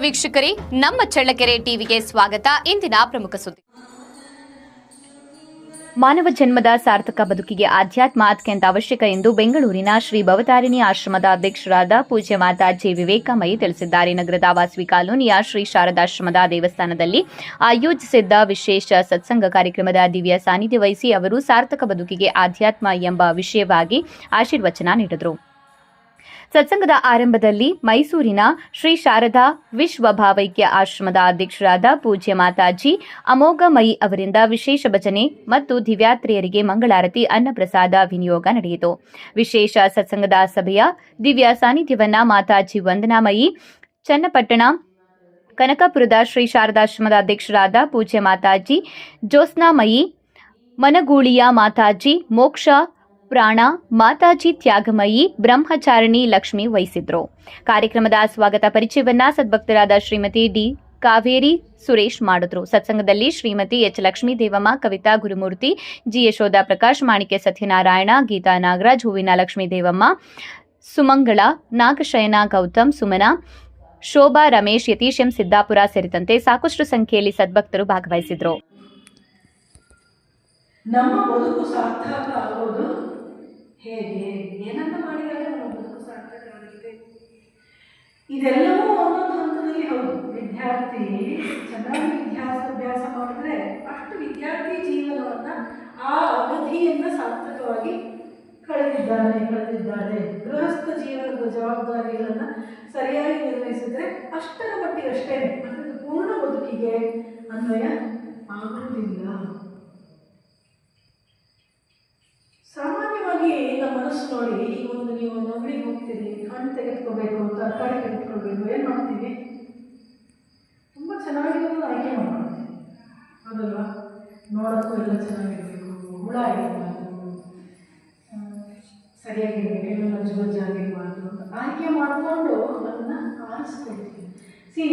ವೀಕ್ಷಕರೇ, ನಮ್ಮ ಚಳ್ಳಕೆರೆ ಟಿವಿಗೆ ಸ್ವಾಗತ. ಇಂದಿನ ಪ್ರಮುಖ ಸುದ್ದಿ. ಮಾನವ ಜನ್ಮದ ಸಾರ್ಥಕ ಬದುಕಿಗೆ ಆಧ್ಯಾತ್ಮ ಅತ್ಯಂತ ಅವಶ್ಯಕ ಎಂದು ಬೆಂಗಳೂರಿನ ಶ್ರೀ ಭವತಾರಿಣಿ ಆಶ್ರಮದ ಅಧ್ಯಕ್ಷರಾದ ಪೂಜ್ಯ ಮಾತಾ ಜೆ ವಿವೇಕಮಯಿ ತಿಳಿಸಿದ್ದಾರೆ. ನಗರದ ವಾಸವಿ ಕಾಲೋನಿಯ ಶ್ರೀ ಶಾರದಾಶ್ರಮದ ದೇವಸ್ಥಾನದಲ್ಲಿ ಆಯೋಜಿಸಿದ್ದ ವಿಶೇಷ ಸತ್ಸಂಗ ಕಾರ್ಯಕ್ರಮದ ದಿವ್ಯ ಸಾನ್ನಿಧ್ಯ ವಹಿಸಿ ಅವರು ಸಾರ್ಥಕ ಬದುಕಿಗೆ ಆಧ್ಯಾತ್ಮ ಎಂಬ ವಿಷಯವಾಗಿ ಆಶೀರ್ವಚನ ನೀಡಿದರು. ಸತ್ಸಂಗದ ಆರಂಭದಲ್ಲಿ ಮೈಸೂರಿನ ಶ್ರೀ ಶಾರದಾ ವಿಶ್ವ ಭಾವೈಕ್ಯ ಆಶ್ರಮದ ಅಧ್ಯಕ್ಷರಾದ ಪೂಜ್ಯ ಮಾತಾಜಿ, ಅಮೋಘಮಯಿ ಅವರಿಂದ ವಿಶೇಷ ಭಜನೆ ಮತ್ತು ದಿವ್ಯಾತ್ರಿಯರಿಗೆ ಮಂಗಳಾರತಿ, ಅನ್ನಪ್ರಸಾದ ವಿನಿಯೋಗ ನಡೆಯಿತು. ವಿಶೇಷ ಸತ್ಸಂಗದ ಸಭೆಯ ದಿವ್ಯ ಸಾನ್ನಿಧ್ಯವನ್ನ ಮಾತಾಜಿ ವಂದನಾಮಯಿ, ಚನ್ನಪಟ್ಟಣ, ಕನಕಪುರದ ಶ್ರೀ ಶಾರದಾಶ್ರಮದ ಅಧ್ಯಕ್ಷರಾದ ಪೂಜ್ಯ ಮಾತಾಜಿ, ಜ್ಯೋತ್ಸ್ನಾಮಯಿ, ಮನಗೂಳಿಯ ಮಾತಾಜಿ, ಮೋಕ್ಷ ಪ್ರಾಣ, ಮಾತಾಜಿ ತ್ಯಾಗಮಯಿ, ಬ್ರಹ್ಮಚಾರಿಣಿ ಲಕ್ಷ್ಮಿ ವಹಿಸಿದ್ರು. ಕಾರ್ಯಕ್ರಮದ ಸ್ವಾಗತ ಪರಿಚಯವನ್ನ ಸದ್ಭಕ್ತರಾದ ಶ್ರೀಮತಿ ಡಿ. ಕಾವೇರಿ ಸುರೇಶ್ ಮಾಡಿದ್ರು. ಸತ್ಸಂಗದಲ್ಲಿ ಶ್ರೀಮತಿ ಎಚ್. ಲಕ್ಷ್ಮೀ ದೇವಮ್ಮ, ಕವಿತಾ ಗುರುಮೂರ್ತಿ, ಜಿ. ಯಶೋಧ ಪ್ರಕಾಶ್ ಮಾಣಿಕೆ ಸತ್ಯನಾರಾಯಣ, ಗೀತಾ ನಾಗರಾಜ್, ಹೂವಿನ ಲಕ್ಷ್ಮೀ ದೇವಮ್ಮ, ಸುಮಂಗಳ, ನಾಗಶಯನ, ಗೌತಮ್, ಸುಮನ, ಶೋಭಾ, ರಮೇಶ್, ಯತೀಶ್ ಎಂ. ಸಿದ್ದಾಪುರ ಸೇರಿದಂತೆ ಸಾಕಷ್ಟು ಸಂಖ್ಯೆಯಲ್ಲಿ ಸದ್ಭಕ್ತರು ಭಾಗವಹಿಸಿದ್ರು. ನಮ್ಮ ಬದುಕು ಸಾರ್ಥಕ ಆಗೋದು ಹೇಗೆ ಏನಂತ ಮಾಡಿದರೆ ನಮ್ಮ ಬದುಕು ಆಗುತ್ತೆ ಇದೆಲ್ಲವೂ ಒಂದೊಂದು ಹಂತದಲ್ಲಿ ಹೌದು. ವಿದ್ಯಾರ್ಥಿ, ಚೆನ್ನಾಗಿ ವಿದ್ಯಾಭ್ಯಾಸ ಮಾಡಿದ್ರೆ ಅಷ್ಟು ವಿದ್ಯಾರ್ಥಿ ಜೀವನವನ್ನ ಆ ಅವಧಿಯನ್ನ ಸಾರ್ಥಕವಾಗಿ ಕಳೆದಿದ್ದಾನೆ ಕಳೆದಿದ್ದಾನೆ ಗೃಹಸ್ಥ ಜೀವನದ ಜವಾಬ್ದಾರಿಗಳನ್ನ ಸರಿಯಾಗಿ ನಿರ್ವಹಿಸಿದ್ರೆ ಅಷ್ಟರ ಮಟ್ಟಿಗೆ ಅಷ್ಟೇ ಅಂದ್ರೆ ಪೂರ್ಣ ಬದುಕಿಗೆ ಅನ್ವಯ ಆಗುವುದಿಲ್ಲ. ಮನಸ್ಸು ನೋಡಿ ಈಗ ಒಂದು ನೀವು ಒಂದು ಅಂಗಡಿಗೆ ಹೋಗ್ತೀರಿ ಹಣ್ಣು ತೆಗೆದುಕೋಬೇಕು ತರಕಾರಿ ತೆಗೆದುಕೊಳ್ಬೇಕು, ಏನು ಮಾಡ್ತೀವಿ? ತುಂಬ ಚೆನ್ನಾಗಿರೋದು ಆಯ್ಕೆ ಮಾಡ್ತೀವಿ. ಹೌದಲ್ವಾ? ನೋಡೋಕ್ಕೂ ಎಲ್ಲ ಚೆನ್ನಾಗಿರಬೇಕು, ಹುಳ ಇರಬಾರ್ದು ಸರಿಯಾಗಿರಬೇಕು ಎಲ್ಲ ನಜ್ಜು ಬಜ್ಜಾಗಿರಬಾರ್ದು ಆಯ್ಕೆ ಮಾಡಿಕೊಂಡು ಅದನ್ನು ಆರಿಸ್ಕೊಳ್ತೀವಿ. ಸಿ